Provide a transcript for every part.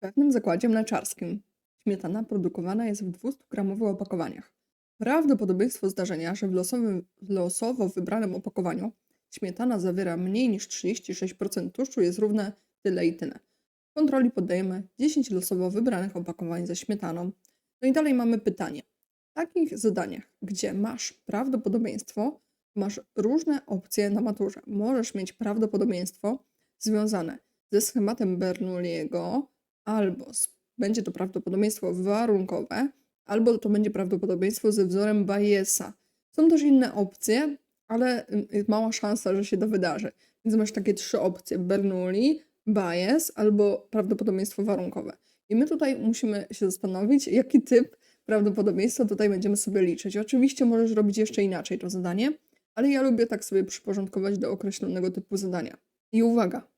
pewnym zakładzie mleczarskim śmietana produkowana jest w 200-gramowych opakowaniach. Prawdopodobieństwo zdarzenia, że w losowym, losowo wybranym opakowaniu śmietana zawiera mniej niż 36% tłuszczu jest równe tyle i tyle. W kontroli poddajemy 10 losowo wybranych opakowań ze śmietaną. No i dalej mamy pytanie. W takich zadaniach, gdzie masz prawdopodobieństwo, masz różne opcje na maturze. Możesz mieć prawdopodobieństwo związane ze schematem Bernoulliego, albo będzie to prawdopodobieństwo warunkowe, albo to będzie prawdopodobieństwo ze wzorem Bayesa. Są też inne opcje, ale y, y, mała szansa, że się to wydarzy. Więc masz takie trzy opcje: Bernoulli, Bayes albo prawdopodobieństwo warunkowe. I my tutaj musimy się zastanowić, jaki typ prawdopodobieństwa tutaj będziemy sobie liczyć. Oczywiście możesz robić jeszcze inaczej to zadanie, ale ja lubię tak sobie przyporządkować do określonego typu zadania. I uwaga,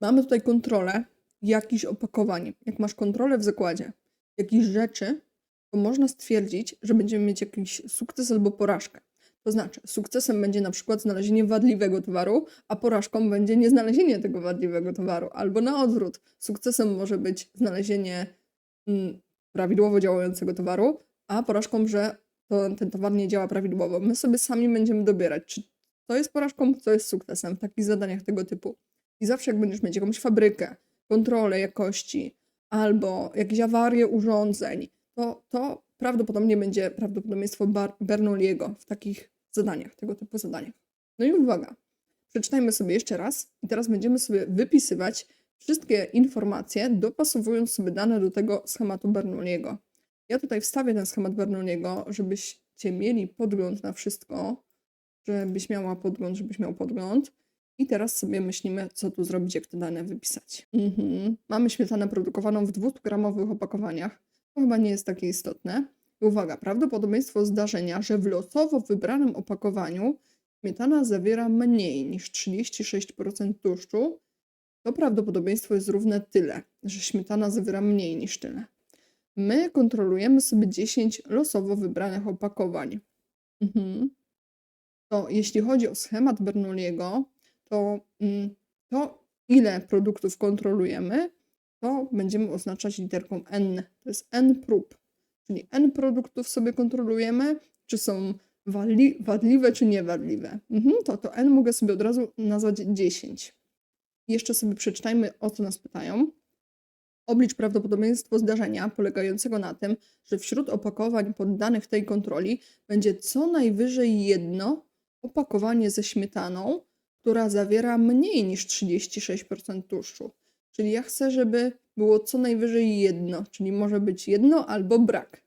mamy tutaj kontrolę jakichś opakowań. Jak masz kontrolę w zakładzie jakichś rzeczy, to można stwierdzić, że będziemy mieć jakiś sukces albo porażkę. To znaczy, sukcesem będzie na przykład znalezienie wadliwego towaru, a porażką będzie nieznalezienie tego wadliwego towaru, albo na odwrót. Sukcesem może być znalezienie mm, prawidłowo działającego towaru, a porażką, że to, ten towar nie działa prawidłowo. My sobie sami będziemy dobierać, czy to jest porażką, co jest sukcesem w takich zadaniach tego typu. I zawsze jak będziesz mieć jakąś fabrykę, kontrolę jakości albo jakieś awarie urządzeń, to, to prawdopodobnie będzie prawdopodobieństwo Bernoulliego w takich zadaniach, tego typu zadaniach. No i uwaga, przeczytajmy sobie jeszcze raz i teraz będziemy sobie wypisywać wszystkie informacje, dopasowując sobie dane do tego schematu Bernoulliego. Ja tutaj wstawię ten schemat Bernoulliego, żebyście mieli podgląd na wszystko, żebyś miała podgląd, żebyś miał podgląd. I teraz sobie myślimy, co tu zrobić, jak te dane wypisać. Mhm. Mamy śmietanę produkowaną w 200-gramowych opakowaniach. To chyba nie jest takie istotne. I uwaga, prawdopodobieństwo zdarzenia, że w losowo wybranym opakowaniu śmietana zawiera mniej niż 36% tłuszczu, to prawdopodobieństwo jest równe tyle, że śmietana zawiera mniej niż tyle. My kontrolujemy sobie 10 losowo wybranych opakowań. Mhm. To jeśli chodzi o schemat Bernoulliego, to, mm, to ile produktów kontrolujemy, to będziemy oznaczać literką N. To jest N prób, czyli N produktów sobie kontrolujemy, czy są wadli, wadliwe, czy niewadliwe. Mhm, to, to N mogę sobie od razu nazwać 10. Jeszcze sobie przeczytajmy, o co nas pytają. Oblicz prawdopodobieństwo zdarzenia polegającego na tym, że wśród opakowań poddanych tej kontroli będzie co najwyżej jedno opakowanie ze śmietaną, która zawiera mniej niż 36% tłuszczu. Czyli ja chcę, żeby było co najwyżej jedno, czyli może być jedno albo brak.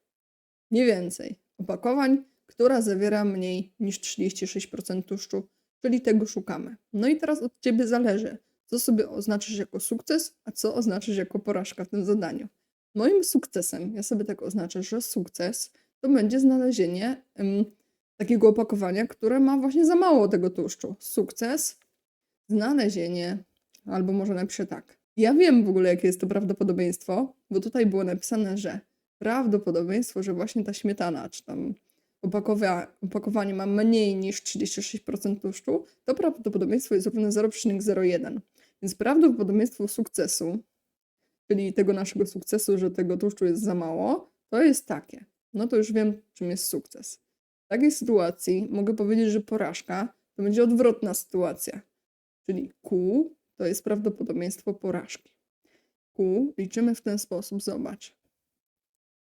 Nie więcej. Opakowań, która zawiera mniej niż 36% tłuszczu, czyli tego szukamy. No i teraz od Ciebie zależy, co sobie oznaczysz jako sukces, a co oznaczysz jako porażka w tym zadaniu. Moim sukcesem, ja sobie tak oznaczę, że sukces to będzie znalezienie takiego opakowania, które ma właśnie za mało tego tłuszczu. Sukces, znalezienie, albo może napiszę tak. Ja wiem w ogóle, jakie jest to prawdopodobieństwo, bo tutaj było napisane, że prawdopodobieństwo, że właśnie ta śmietana, czy tam opakowa opakowanie ma mniej niż 36% tłuszczu, to prawdopodobieństwo jest równe 0,01. Więc prawdopodobieństwo sukcesu, czyli tego naszego sukcesu, że tego tłuszczu jest za mało, to jest takie. No to już wiem, czym jest sukces. W takiej sytuacji mogę powiedzieć, że porażka to będzie odwrotna sytuacja. Czyli Q to jest prawdopodobieństwo porażki. Q liczymy w ten sposób, zobacz.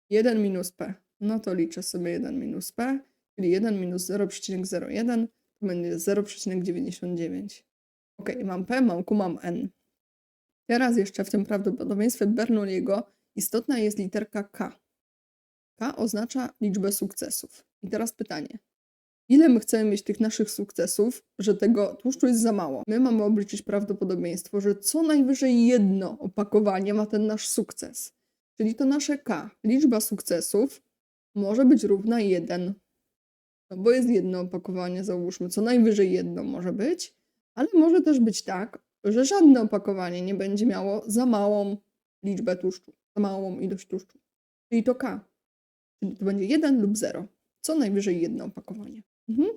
1 minus P. No to liczę sobie 1 minus P, czyli 1 minus 0,01 to będzie 0,99. Ok, mam P, mam Q, mam N. Teraz jeszcze w tym prawdopodobieństwie Bernoulliego istotna jest literka K. K oznacza liczbę sukcesów. I teraz pytanie. Ile my chcemy mieć tych naszych sukcesów, że tego tłuszczu jest za mało? My mamy obliczyć prawdopodobieństwo, że co najwyżej jedno opakowanie ma ten nasz sukces. Czyli to nasze K, liczba sukcesów, może być równa 1. No bo jest jedno opakowanie, załóżmy, co najwyżej jedno może być, ale może też być tak, że żadne opakowanie nie będzie miało za małą liczbę tłuszczu, za małą ilość tłuszczu. Czyli to K. Czyli to będzie 1 lub 0. Co najwyżej jedno opakowanie. Mhm.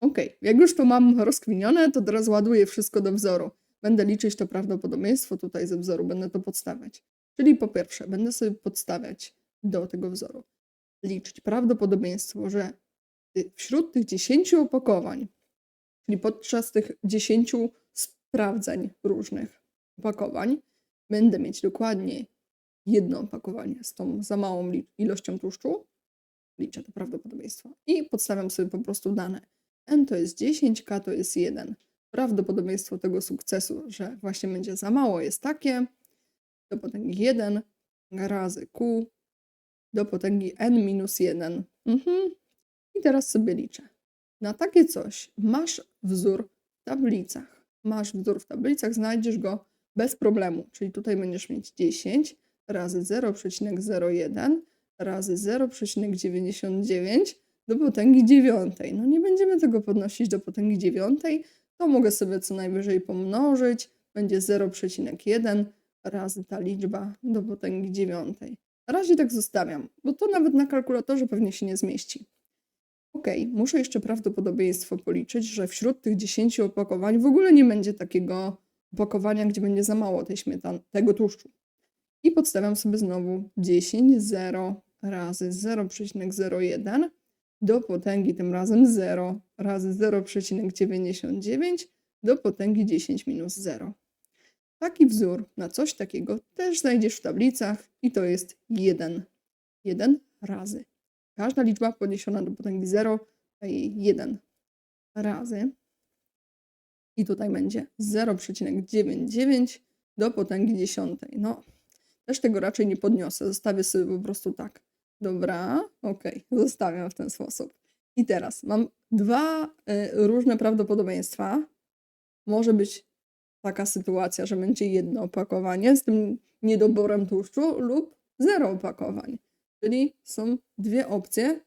Ok, jak już to mam rozkwinione, to teraz ładuję wszystko do wzoru. Będę liczyć to prawdopodobieństwo tutaj ze wzoru, będę to podstawiać. Czyli po pierwsze, będę sobie podstawiać do tego wzoru, liczyć prawdopodobieństwo, że y, wśród tych 10 opakowań, czyli podczas tych 10 sprawdzeń różnych opakowań, będę mieć dokładnie jedno opakowanie z tą za małą ilością tłuszczu. Liczę to prawdopodobieństwo i podstawiam sobie po prostu dane. N to jest 10, K to jest 1. Prawdopodobieństwo tego sukcesu, że właśnie będzie za mało, jest takie do potęgi 1 razy Q do potęgi N minus 1. Mhm. I teraz sobie liczę. Na takie coś masz wzór w tablicach. Masz wzór w tablicach, znajdziesz go bez problemu. Czyli tutaj będziesz mieć 10 razy 0,01 razy 0,99 do potęgi 9. No nie będziemy tego podnosić do potęgi 9, to mogę sobie co najwyżej pomnożyć. Będzie 0,1 razy ta liczba do potęgi 9. Na razie tak zostawiam, bo to nawet na kalkulatorze pewnie się nie zmieści. Ok, muszę jeszcze prawdopodobieństwo policzyć, że wśród tych 10 opakowań w ogóle nie będzie takiego opakowania, gdzie będzie za mało tej śmietany, tego tłuszczu. I podstawiam sobie znowu 10, 0 razy 0,01 do potęgi tym razem 0 razy 0,99 do potęgi 10 minus 0. Taki wzór na coś takiego też znajdziesz w tablicach i to jest 1. 1 razy. Każda liczba podniesiona do potęgi 0 daje 1 razy. I tutaj będzie 0,99 do potęgi 10. No, też tego raczej nie podniosę. Zostawię sobie po prostu tak. Dobra, ok, zostawiam w ten sposób. I teraz mam dwa y, różne prawdopodobieństwa. Może być taka sytuacja, że będzie jedno opakowanie z tym niedoborem tłuszczu lub zero opakowań. Czyli są dwie opcje.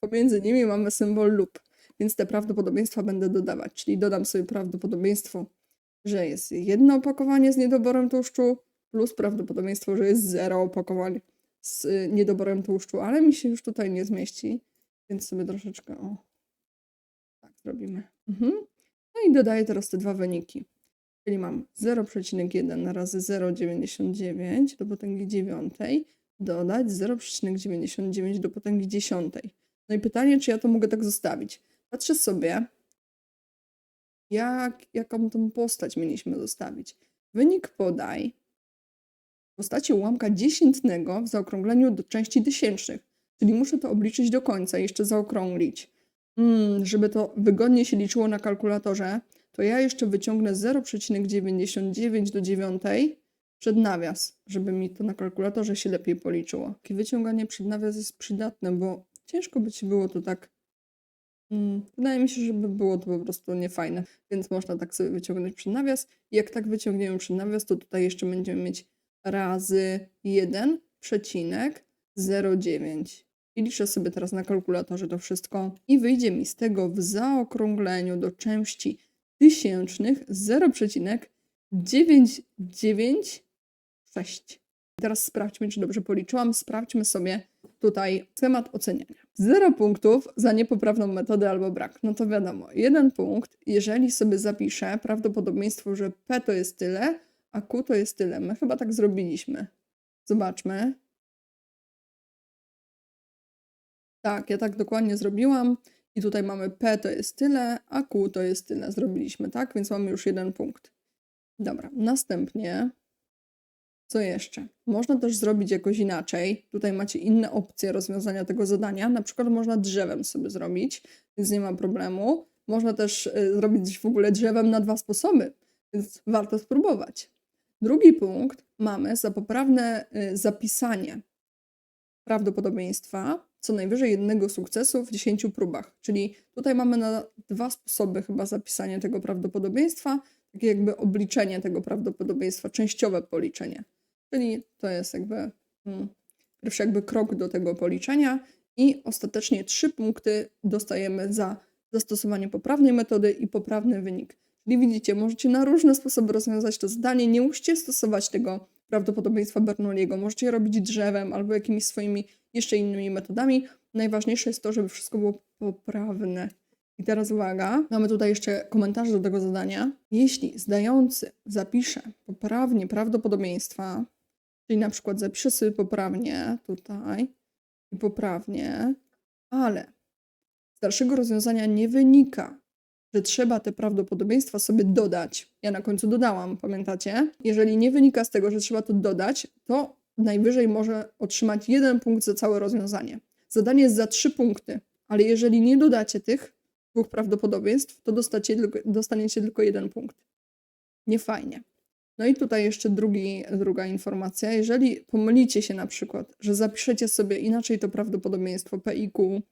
Pomiędzy nimi mamy symbol lub, więc te prawdopodobieństwa będę dodawać. Czyli dodam sobie prawdopodobieństwo, że jest jedno opakowanie z niedoborem tłuszczu, plus prawdopodobieństwo, że jest zero opakowań z y, niedoborem tłuszczu, ale mi się już tutaj nie zmieści, więc sobie troszeczkę o tak zrobimy. Mhm. No i dodaję teraz te dwa wyniki. Czyli mam 0,1 razy 0,99 do potęgi 9 dodać 0,99 do potęgi 10. No i pytanie, czy ja to mogę tak zostawić? Patrzę sobie, jak, jaką tą postać mieliśmy zostawić. Wynik podaj postaci ułamka dziesiętnego w zaokrągleniu do części tysięcznych. Czyli muszę to obliczyć do końca, jeszcze zaokrąglić. Mm, żeby to wygodnie się liczyło na kalkulatorze, to ja jeszcze wyciągnę 0,99 do 9 przed nawias, żeby mi to na kalkulatorze się lepiej policzyło. Takie wyciąganie przed nawias jest przydatne, bo ciężko by ci było to tak. Mm, wydaje mi się, żeby było to po prostu niefajne, więc można tak sobie wyciągnąć przed nawias. I jak tak wyciągniemy przed nawias, to tutaj jeszcze będziemy mieć razy 1,09. I liczę sobie teraz na kalkulatorze to wszystko i wyjdzie mi z tego w zaokrągleniu do części tysięcznych 0,996. Teraz sprawdźmy, czy dobrze policzyłam. Sprawdźmy sobie tutaj schemat oceniania. 0 punktów za niepoprawną metodę albo brak. No to wiadomo, jeden punkt, jeżeli sobie zapiszę prawdopodobieństwo, że P to jest tyle, a Q to jest tyle. My chyba tak zrobiliśmy. Zobaczmy. Tak, ja tak dokładnie zrobiłam. I tutaj mamy P to jest tyle, a Q to jest tyle. Zrobiliśmy, tak? Więc mamy już jeden punkt. Dobra, następnie co jeszcze? Można też zrobić jakoś inaczej. Tutaj macie inne opcje rozwiązania tego zadania. Na przykład można drzewem sobie zrobić, więc nie ma problemu. Można też y, zrobić w ogóle drzewem na dwa sposoby, więc warto spróbować. Drugi punkt mamy za poprawne y, zapisanie prawdopodobieństwa co najwyżej jednego sukcesu w 10 próbach. Czyli tutaj mamy na dwa sposoby chyba zapisanie tego prawdopodobieństwa, takie jakby obliczenie tego prawdopodobieństwa, częściowe policzenie. Czyli to jest jakby hmm, pierwszy jakby krok do tego policzenia i ostatecznie trzy punkty dostajemy za zastosowanie poprawnej metody i poprawny wynik. Czyli widzicie, możecie na różne sposoby rozwiązać to zadanie. Nie musicie stosować tego prawdopodobieństwa Bernoulliego. Możecie robić drzewem albo jakimiś swoimi jeszcze innymi metodami. Najważniejsze jest to, żeby wszystko było poprawne. I teraz uwaga, mamy tutaj jeszcze komentarze do tego zadania. Jeśli zdający zapisze poprawnie prawdopodobieństwa, Czyli na przykład zapiszę sobie poprawnie tutaj i poprawnie, ale z dalszego rozwiązania nie wynika, że trzeba te prawdopodobieństwa sobie dodać. Ja na końcu dodałam, pamiętacie? Jeżeli nie wynika z tego, że trzeba to dodać, to najwyżej może otrzymać jeden punkt za całe rozwiązanie. Zadanie jest za trzy punkty, ale jeżeli nie dodacie tych dwóch prawdopodobieństw, to dostacie, dostaniecie tylko jeden punkt. Nie fajnie. No i tutaj jeszcze drugi, druga informacja. Jeżeli pomylicie się na przykład, że zapiszecie sobie inaczej to prawdopodobieństwo P i Q,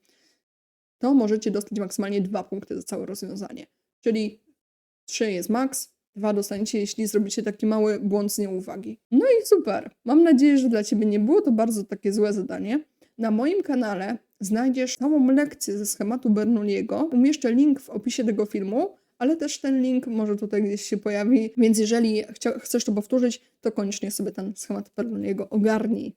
to możecie dostać maksymalnie dwa punkty za całe rozwiązanie. Czyli 3 jest maks, 2 dostaniecie, jeśli zrobicie taki mały błąd z nieuwagi. No i super. Mam nadzieję, że dla Ciebie nie było to bardzo takie złe zadanie. Na moim kanale znajdziesz całą lekcję ze schematu Bernoulliego. Umieszczę link w opisie tego filmu, ale też ten link może tutaj gdzieś się pojawi, więc jeżeli chcesz to powtórzyć, to koniecznie sobie ten schemat Bernoulliego ogarnij.